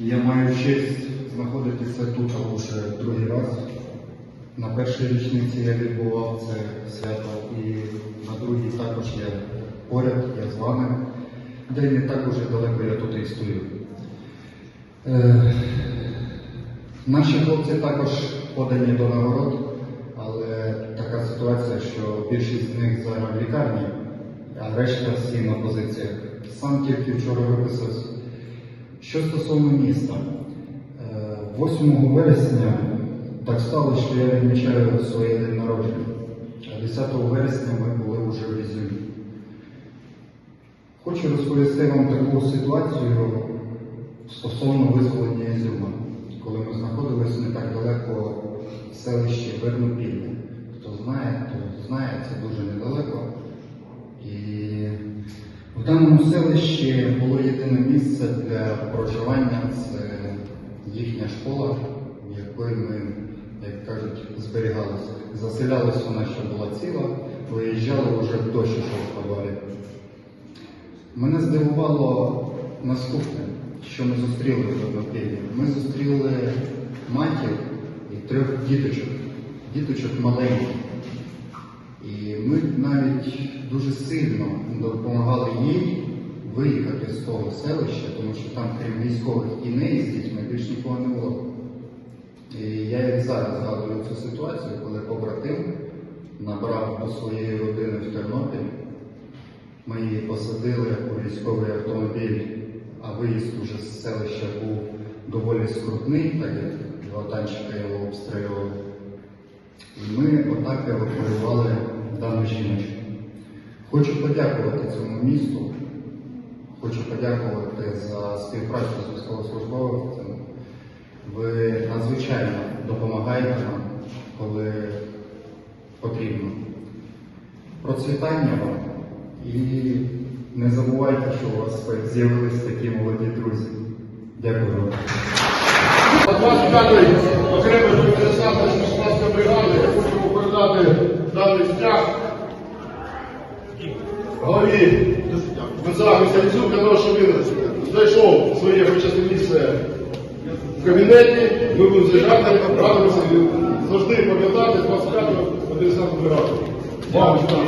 Я маю честь знаходитися тут вже другий раз. На першій річниці я відбував це свято і на другій також я поряд, я з вами. Де не так уже далеко я тут і стою. Е, наші хлопці також подані до нагород, але така ситуація, що більшість з них зараз в лікарні, а решта всі на позиціях. Сам тільки вчора виписався. Що стосовно міста, е, 8 вересня так сталося, що я відмічаю своє день народження. А 10 вересня ми були вже в Ізюмі. Хочу розповісти вам таку ситуацію стосовно визволення Ізюма, коли ми знаходилися не так далеко в селищі Вернопілля. Хто знає, то знає, це дуже недалеко. І в даному селищі було єдине місце для проживання це їхня школа, в якої ми, як кажуть, зберігалися. Заселялась вона ще була ціла, виїжджали вже дощ ішов в подвалі. Мене здивувало наступне, що ми зустріли в Однопіллі. Ми зустріли матір і трьох діточок, діточок маленьких. І ми навіть дуже сильно допомагали їй виїхати з того селища, тому що там, крім військових і неї з дітьми, більш нікого не було. І я як зараз згадую цю ситуацію, коли побратим набрав до своєї родини в Тернопіль. Ми її посадили у військовий автомобіль, а виїзд уже з селища був доволі скрутний, так як два танчика його обстрілювали. І ми отак евакуювали жіночку. Хочу подякувати цьому місту, хочу подякувати за співпрацю з військовослужбовцями. Ви надзвичайно допомагаєте нам, коли потрібно. Процвітання вам і не забувайте, що у вас з'явились такі молоді друзі. Дякую вам. 25-ї окремої десантної сільськогосподарської бригади хочемо передати даний стяг голові Сальцю для того, щоб він знайшов своє почесне місце в кабінеті. Ми будемо з'їжджати, радимося завжди пам'ятати 25-ї 10 бригаду. Мабуть, так.